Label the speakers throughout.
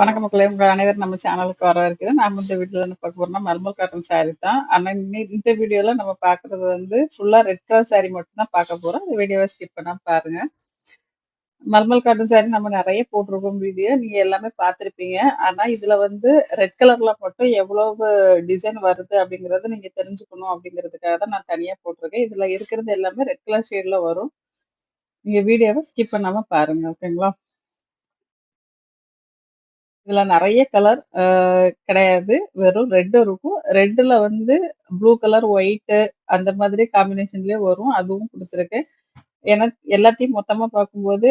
Speaker 1: வணக்கம் மக்களே உங்க அனைவரும் நம்ம சேனலுக்கு வர இருக்கிறேன் நாம இந்த வீடியோல என்ன பார்க்க போறோம்னா மல்மல் காட்டன் சாரி தான். ஆனா இன்னைக்கு இந்த வீடியோல நம்ம பாக்குறது வந்து ஃபுல்லா ரெட் கலர் சாரி மட்டும் தான் பார்க்க போறோம். இந்த வீடியோவை ஸ்கிப் பண்ணாம பாருங்க. மல்மல் காட்டன் சாரி நம்ம நிறைய போட்டிருக்கோம் வீடியோ நீங்க எல்லாமே பார்த்துருப்பீங்க. ஆனா இதுல வந்து ரெட் கலர்ல மட்டும் எவ்வளவு டிசைன் வருது அப்படிங்கறத நீங்க தெரிஞ்சுக்கணும் அப்படிங்கிறதுக்காக தான் நான் தனியா போட்டிருக்கேன். இதுல இருக்கிறது எல்லாமே ரெட் கலர் ஷேட்ல வரும். நீங்க வீடியோவை ஸ்கிப் பண்ணாம பாருங்க ஓகேங்களா இதுல நிறைய கலர் கிடையாது. வெறும் ரெட் இருக்கும். ரெட்டுல வந்து ப்ளூ கலர் ஒயிட் அந்த மாதிரி காம்பினேஷன்லயே வரும். அதுவும் கொடுத்துருக்கேன். ஏன்னா எல்லாத்தையும் மொத்தமா பார்க்கும்போது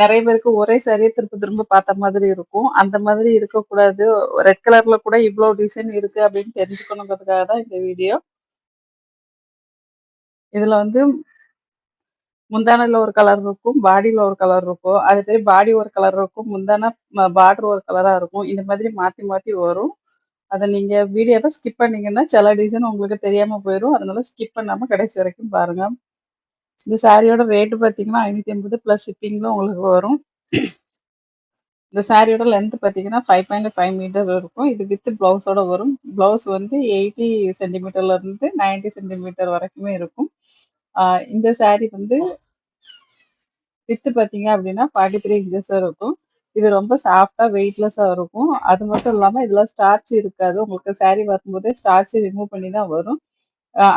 Speaker 1: நிறைய பேருக்கு ஒரே சரியா திரும்ப திரும்ப பார்த்த மாதிரி இருக்கும். அந்த மாதிரி இருக்கக்கூடாது. ரெட் கலர்ல கூட இவ்வளவு டிசைன் இருக்கு அப்படின்னு தெரிஞ்சுக்கணுங்கிறதுக்காக தான் இந்த வீடியோ இதுல வந்து முந்தானையில் ஒரு கலர் இருக்கும் பாடியில ஒரு கலர் இருக்கும். அதே மாதிரி பாடி ஒரு கலர் இருக்கும் முந்தான பார்டர் ஒரு கலரா இருக்கும். இந்த மாதிரி மாத்தி மாத்தி வரும். அதை நீங்க வீடியோவை ஸ்கிப் பண்ணீங்கன்னா சில டிசைன் உங்களுக்கு தெரியாம போயிடும் அதனால ஸ்கிப் பண்ணாம கடைசி வரைக்கும் பாருங்க. இந்த சாரியோட ரேட்டு பார்த்தீங்கன்னா ஐநூத்தி ஐம்பது பிளஸ் ஷிப்பிங்ல உங்களுக்கு வரும். இந்த சாரியோட லென்த் பார்த்தீங்கன்னா ஃபைவ் பாயிண்ட் ஃபைவ் மீட்டர் இருக்கும். இது வித் பிளவுஸோட வரும். பிளவுஸ் வந்து எயிட்டி சென்டிமீட்டர்ல இருந்து நைன்டி சென்டிமீட்டர் வரைக்குமே இருக்கும். இந்த saree வந்து வித்து பார்த்தீங்க அப்படின்னா ஃபார்ட்டி த்ரீ இன்ச்சஸாக இருக்கும். இது ரொம்ப சாஃப்டாக வெயிட்லெஸ்ஸாக இருக்கும். அது மட்டும் இல்லாமல் இதில் ஸ்டார்ச் இருக்காது. உங்களுக்கு saree வரும்போதே ஸ்டார்ச் ரிமூவ் பண்ணி தான் வரும்.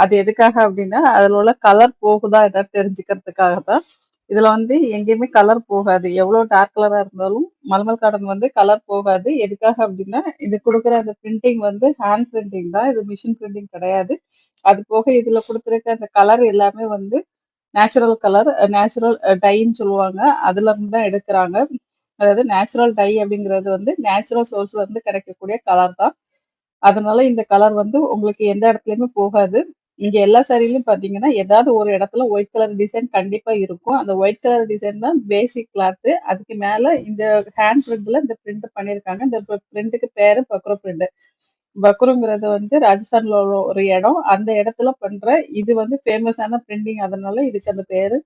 Speaker 1: அது எதுக்காக அப்படின்னா அதில் உள்ள கலர் போகுதா ஏதாவது தெரிஞ்சுக்கிறதுக்காக தான் இதில் வந்து எங்கேயுமே கலர் போகாது. எவ்வளோ டார்க் கலராக இருந்தாலும் மல்மல் காட்டன் வந்து கலர் போகாது. எதுக்காக அப்படின்னா இது கொடுக்குற அந்த பிரிண்டிங் வந்து ஹேண்ட் பிரிண்டிங் தான். இது மிஷின் பிரிண்டிங் கிடையாது. அது போக இதில் கொடுத்துருக்க அந்த கலர் எல்லாமே வந்து நேச்சுரல் கலர் நேச்சுரல் டைன்னு சொல்லுவாங்க. அதுல இருந்து தான் எடுக்கிறாங்க. அதாவது நேச்சுரல் டை அப்படிங்கிறது வந்து நேச்சுரல் சோர்ஸ்ல இருந்து கிடைக்கக்கூடிய கலர் தான். அதனால இந்த கலர் வந்து உங்களுக்கு எந்த இடத்துலயுமே போகாது. இங்க எல்லா சாரிலையும் பாத்தீங்கன்னா ஏதாவது ஒரு இடத்துல ஒயிட் கலர் டிசைன் கண்டிப்பா இருக்கும். அந்த ஒயிட் கலர் டிசைன் தான் பேசிக் கிளாத் அதுக்கு மேல இந்த ஹேண்ட் பிரிண்ட்ல இந்த பிரிண்ட் பண்ணிருக்காங்க. இந்த பிரிண்ட்டுக்கு பேரு பக்ரோ பிரிண்ட் பக்ருங்கிறது வந்து ராஜஸ்தான்ல உள்ள ஒரு இடம். அந்த இடத்துல பண்ற இது வந்து ஃபேமஸான பிரிண்டிங் அதனால இதுக்கு அந்த பேரு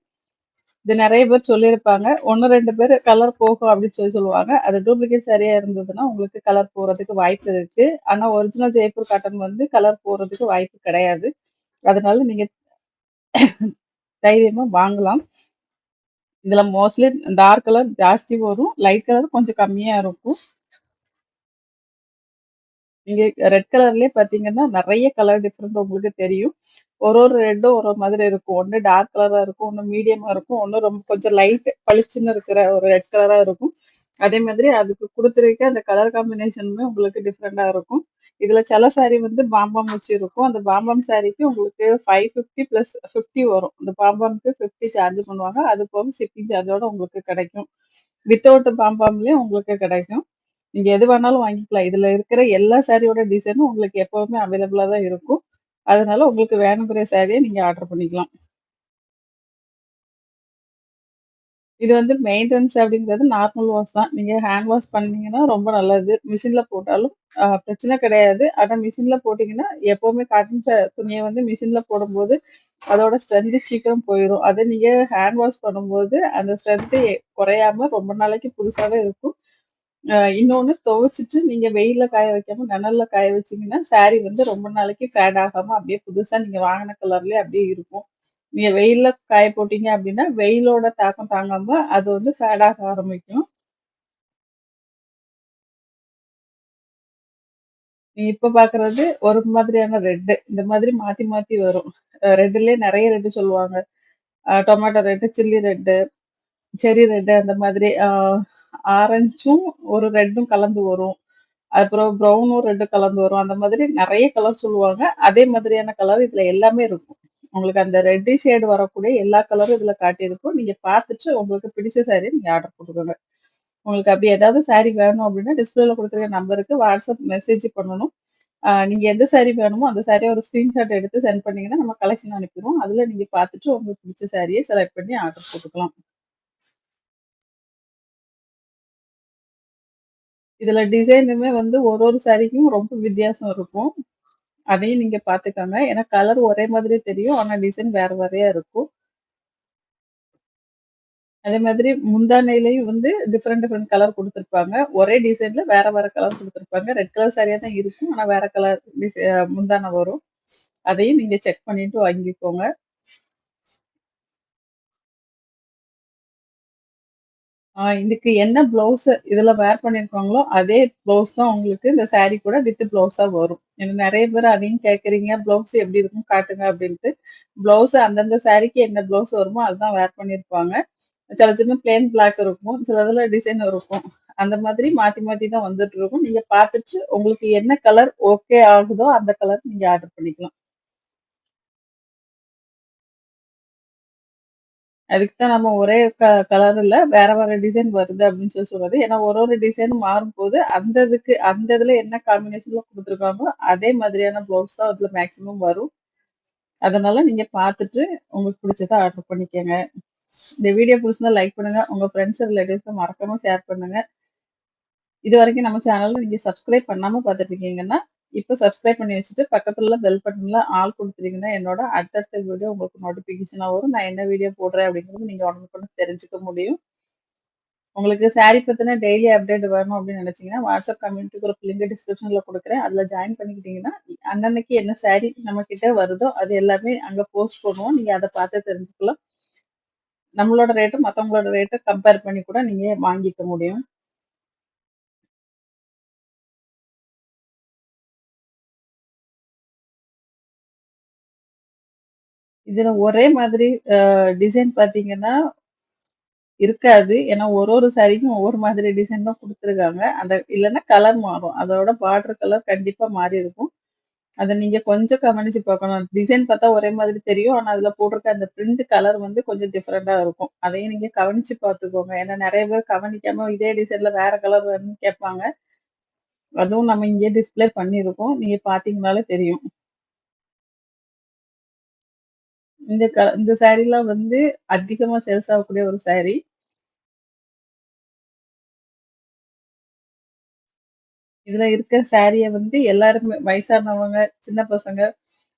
Speaker 1: இது நிறைய பேர் சொல்லியிருப்பாங்க. ஒன்று ரெண்டு பேர் கலர் போகும் அப்படின்னு சொல்லி சொல்லுவாங்க. அது டூப்ளிகேட் சரியா இருந்ததுன்னா உங்களுக்கு கலர் போறதுக்கு வாய்ப்பு இருக்கு. ஆனா ஒரிஜினல் ஜெய்ப்பூர் காட்டன் வந்து கலர் போறதுக்கு வாய்ப்பு கிடையாது. அதனால நீங்க தைரியமா வாங்கலாம். இதுல மோஸ்ட்லி டார்க் கலர் ஜாஸ்தி வரும். லைட் கலர் கொஞ்சம் கம்மியா இருக்கும். நீங்க ரெட் கலர்லயே பாத்தீங்கன்னா நிறைய கலர் டிஃப்ரெண்ட் உங்களுக்கு தெரியும். ஒரு ஒரு ரெட்டும் ஒரு மாதிரி இருக்கும். ஒன்று டார்க் கலரா இருக்கும் ஒன்று மீடியமா இருக்கும் ஒன்று ரொம்ப கொஞ்சம் லைட் பளிச்சுன்னு இருக்கிற ஒரு ரெட் கலரா இருக்கும். அதே மாதிரி அதுக்கு கொடுத்துருக்க அந்த கலர் காம்பினேஷனுமே உங்களுக்கு டிஃப்ரெண்டா இருக்கும். இதுல சில சாரி வந்து பாம்பாம் வச்சு இருக்கும். அந்த பாம்பாம் சாரிக்கு உங்களுக்கு ஃபைவ் ஃபிஃப்டி பிளஸ் ஃபிஃப்டி வரும். அந்த பாம்பாம்க்கு ஃபிஃப்டி சார்ஜ் பண்ணுவாங்க. அது போக சிப்பிங் சார்ஜோட உங்களுக்கு கிடைக்கும். வித்தவுட் பாம்பாம்லயும் உங்களுக்கு கிடைக்கும். நீங்க எது வேணாலும் வாங்கிக்கலாம். இதுல இருக்கிற எல்லா சாரியோட டிசைனும் உங்களுக்கு எப்பவுமே அவைலபிளா தான் இருக்கும். அதனால உங்களுக்கு வேணுங்கிற சாரியை நீங்க ஆர்டர் பண்ணிக்கலாம். இது வந்து மெயின்டெனன்ஸ் அப்படிங்கிறது நார்மல் வாஷ் தான். நீங்க ஹேண்ட் வாஷ் பண்ணீங்கன்னா ரொம்ப நல்லது. மிஷின்ல போட்டாலும் பிரச்சனை கிடையாது. ஆனா மிஷின்ல போட்டீங்கன்னா எப்பவுமே காட்டன் துணியை வந்து மிஷின்ல போடும்போது அதோட ஸ்ட்ரென்த் சீக்கிரம் போயிடும் அதை நீங்க ஹேண்ட் வாஷ் பண்ணும்போது அந்த ஸ்ட்ரென்த் குறையாம ரொம்ப நாளைக்கு புதுசாவே இருக்கும். இன்னொன்று இன்னொன்னு துவைச்சிட்டு நீங்க வெயிலில் காய வைக்காம நிழல்ல காய வச்சீங்கன்னா saree வந்து ரொம்ப நாளைக்கு ஃபேட் ஆகாம அப்படியே புதுசா நீங்க வாங்கின கலர்லயே அப்படியே இருக்கும். நீங்க வெயிலில் காய போட்டீங்க அப்படின்னா வெயிலோட தாக்கம் தாங்காம அது வந்து ஃபேட் ஆக ஆரம்பிக்கும். நீ இப்ப பாக்குறது ஒரு மாதிரியான ரெட்டு இந்த மாதிரி மாத்தி மாத்தி வரும். ரெட்டுலயே நிறைய ரெட்டு சொல்லுவாங்க. Tomato red chilli red cherry red அந்த மாதிரி ஆரஞ்சும் ஒரு ரெட்டும் கலந்து வரும். அப்புறம் ப்ரௌனும் ரெட்டும் கலந்து வரும். அந்த மாதிரி நிறைய கலர் சொல்லுவாங்க. அதே மாதிரியான கலர் இதுல எல்லாமே இருக்கும். உங்களுக்கு அந்த ரெட்டு ஷேடு வரக்கூடிய எல்லா கலரும் இதுல காட்டியிருக்கும். நீங்க பார்த்துட்டு உங்களுக்கு பிடிச்ச saree நீங்க ஆர்டர் போட்டுக்கோங்க. உங்களுக்கு அப்படி ஏதாவது saree வேணும் அப்படின்னா டிஸ்பிளேல கொடுத்துருக்க நம்பருக்கு வாட்ஸ்அப் மெசேஜ் பண்ணணும். நீங்கள் நீங்க எந்த saree வேணுமோ அந்த saree ஒரு ஸ்கிரீன்ஷாட் எடுத்து சென்ட் பண்ணீங்கன்னா நம்ம கலெக்ஷன் அனுப்பிடுவோம். அதுல நீங்க பார்த்துட்டு உங்களுக்கு பிடிச்ச சாரியை செலக்ட் பண்ணி ஆர்டர் போட்டுக்கலாம். இதுல டிசைனுமே வந்து ஒரு ஒரு சாரிக்கும் ரொம்ப வித்தியாசம் இருக்கும் அதையும் நீங்க பாத்துக்கோங்க ஏன்னா கலர் ஒரே மாதிரி தெரியும் ஆனா டிசைன் வேற வேறையா இருக்கும் அதே மாதிரி முந்தானையிலையும் வந்து டிஃப்ரெண்ட் டிஃப்ரெண்ட் கலர் குடுத்துருப்பாங்க. ஒரே டிசைன்ல வேற வேற கலர் குடுத்துருப்பாங்க. ரெட் கலர் சாரியா தான் இருக்கும். ஆனா வேற கலர் டிசை வரும். அதையும் நீங்க செக் பண்ணிட்டு வாங்கிக்கோங்க. இதுக்கு என்ன ப்ளவுஸ் இதுல வேர் பண்ணியிருக்காங்களோ, அதே ப்ளவுஸ் தான் உங்களுக்கு இந்த சாரி கூட வித் ப்ளவுஸாக வரும். ஏன்னா நிறைய பேர் அதையும் கேட்குறீங்க ப்ளவுஸ் எப்படி இருக்கும் காட்டுங்க அப்படின்ட்டு. ப்ளவுஸ் அந்தந்த சாரிக்கு என்ன ப்ளவுஸ் வருமோ அதுதான் வேர் பண்ணியிருப்பாங்க. சில சமயம் பிளேன் பிளாக் இருக்கும். சிலதுல டிசைன் இருக்கும். அந்த மாதிரி மாத்தி மாத்தி தான் வந்துட்டு இருக்கும். நீங்க பார்த்துட்டு உங்களுக்கு என்ன கலர் ஓகே ஆகுதோ அந்த கலர் நீங்க ஆர்டர் பண்ணிக்கலாம். அதுக்கு தான் நம்ம ஒரே க கலர்ல வேற வேற டிசைன் வருது அப்படின்னு சொல்லி சொல்றது. ஏன்னா ஒரு ஒரு டிசைனும் மாறும்போது அந்த இதுக்கு அந்த இதுல என்ன காம்பினேஷன்ல கொடுத்துருக்காங்களோ அதே மாதிரியான ப்ளவுஸ் தான் அதுல மேக்ஸிமம் வரும். அதனால நீங்க பார்த்துட்டு உங்களுக்கு பிடிச்சத ஆர்டர் பண்ணிக்கோங்க இந்த வீடியோ பிடிச்சதா லைக் பண்ணுங்க. உங்க ஃப்ரெண்ட்ஸ், ரிலேட்டிவ்ஸ்க்கு மறக்காம ஷேர் பண்ணுங்க. இதுவரைக்கும் நம்ம சேனல்ல நீங்க சப்ஸ்கிரைப் பண்ணாம பார்த்துட்டு இருக்கீங்கன்னா, இப்போ சப்ஸ்கிரைப் பண்ணி வச்சுட்டு பக்கத்தில் உள்ள பெல் பட்டனில் ஆள் குடுத்துட்டீங்கன்னா, என்னோட அடுத்தடுத்த வீடியோ உங்களுக்கு நோட்டிஃபிகேஷனாக வரும். நான் என்ன வீடியோ போடுறேன் அப்படிங்கிறது நீங்கள் உடனுக்குன்னு தெரிஞ்சுக்க முடியும். உங்களுக்கு சாரி பற்றின டெய்லி அப்டேட் வரணும் அப்படின்னு நினச்சிங்கன்னா வாட்ஸ்அப் கம்யூனிட்டி குரூப் லிங்க் டிஸ்கிரிப்ஷனில் கொடுக்குறேன் அதில் ஜாயின் பண்ணிக்கிட்டிங்கன்னா அன்னன்னைக்கு என்ன சாரி நம்மக்கிட்ட வருதோ அது எல்லாமே அங்கே போஸ்ட் பண்ணுவோம். நீங்கள் அதை பார்த்து தெரிஞ்சுக்கலாம். நம்மளோட ரேட்டும் மற்றவங்களோட ரேட்டை கம்பேர் பண்ணி கூட நீங்கள் வாங்கிக்க முடியும். இதுல ஒரே மாதிரி டிசைன் பார்த்தீங்கன்னா இருக்காது. ஏன்னா ஒரு ஒரு சாரிக்கும் ஒவ்வொரு மாதிரி டிசைன் தான் கொடுத்துருக்காங்க அந்த இல்லைன்னா கலர் மாறும். அதோட பார்டர் கலர் கண்டிப்பா மாறி இருக்கும். அதை நீங்க கொஞ்சம் கவனிச்சு பார்க்கணும். டிசைன் பார்த்தா ஒரே மாதிரி தெரியும். ஆனா அதுல போட்டிருக்க அந்த பிரிண்ட் கலர் வந்து கொஞ்சம் டிஃப்ரெண்டா இருக்கும். அதையும் நீங்க கவனிச்சு பார்த்துக்கோங்க. ஏன்னா நிறைய பேர் கவனிக்காம இதே டிசைன்ல வேற கலர் வேணும்னு கேட்பாங்க. அதுவும் நம்ம இங்கேயே டிஸ்ப்ளே பண்ணியிருக்கோம். நீங்க பார்த்தீங்கனாலே தெரியும். இந்த க இந்த சாரிலாம் வந்து அதிகமா சேல்ஸ் ஆகக்கூடிய ஒரு சாரி. இதுல இருக்க சாரிய வந்து எல்லாருமே வயசானவங்க, சின்ன பசங்க,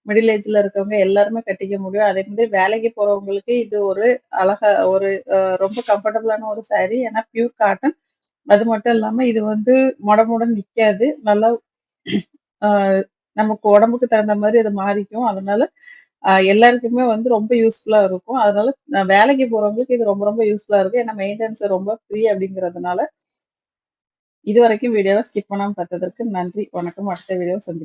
Speaker 1: மிடில் ஏஜ்ல இருக்கவங்க எல்லாருமே கட்டிக்க முடியும். அதே மாதிரி வேலைக்கு போறவங்களுக்கு இது ஒரு அழகா ஒரு ரொம்ப கம்ஃபர்டபுளான ஒரு சாரி. ஏன்னா பியூர் காட்டன். அது மட்டும் இல்லாம இது வந்து முடமுடன் நிக்காது. நல்லா நமக்கு உடம்புக்கு தகுந்த மாதிரி அது மாறிக்கும். அதனால எல்லாருக்குமே வந்து ரொம்ப யூஸ்ஃபுல்லா இருக்கும். அதனால வேலைக்கு போறவங்களுக்கு இது ரொம்ப ரொம்ப யூஸ்ஃபுல்லா இருக்கும். ஏன்னா மெயின்டெனன்ஸ் ரொம்ப ஃப்ரீ அப்படிங்கிறதுனால. இதுவரைக்கும் வீடியோவை ஸ்கிப் பண்ணாம பார்த்ததற்கு நன்றி. வணக்கம். அடுத்த வீடியோ சந்திப்போம்.